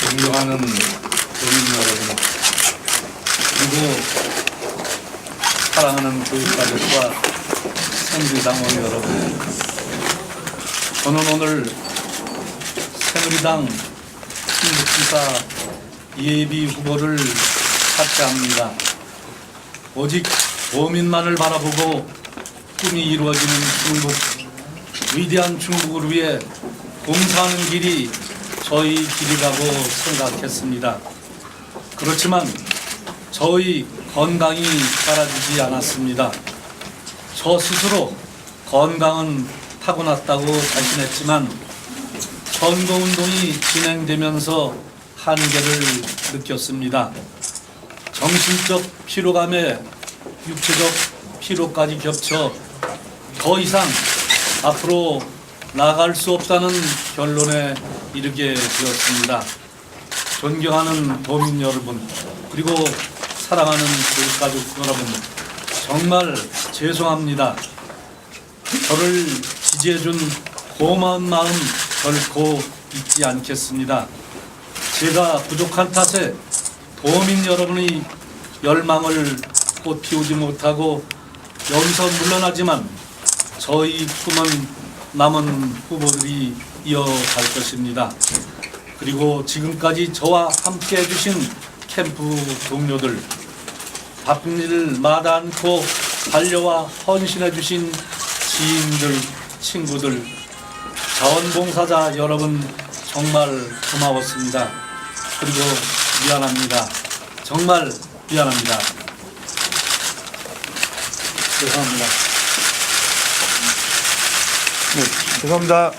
존경하는 교민 여러분, 그리고 사랑하는 교육가족과 새누리당원 여러분, 저는 오늘 새누리당 충북지사 예비 후보를 사퇴합니다. 오직 도민만을 바라보고 꿈이 이루어지는 중국, 위대한 중국을 위해 봉사하는 길이 저희 길이라고 생각했습니다. 그렇지만 저희 건강이 따라주지 않았습니다. 저 스스로 건강은 타고났다고 자신했지만 선거운동이 진행되면서 한계를 느꼈습니다. 정신적 피로감에 육체적 피로까지 겹쳐 더 이상 앞으로 나갈 수 없다는 결론에 이르게 되었습니다. 존경하는 도민 여러분, 그리고 사랑하는 교육가족 여러분, 정말 죄송합니다. 저를 지지해준 고마운 마음 결코 잊지 않겠습니다. 제가 부족한 탓에 도민 여러분의 열망을 꽃 피우지 못하고 여기서 물러나지만 저희 꿈은 남은 후보들이 이어갈 것입니다. 그리고 지금까지 저와 함께 해주신 캠프 동료들, 바쁜 일 마다 않고 달려와 헌신해주신 지인들, 친구들, 자원봉사자 여러분 정말 고마웠습니다. 그리고 미안합니다. 정말 미안합니다. 죄송합니다. 네, 죄송합니다.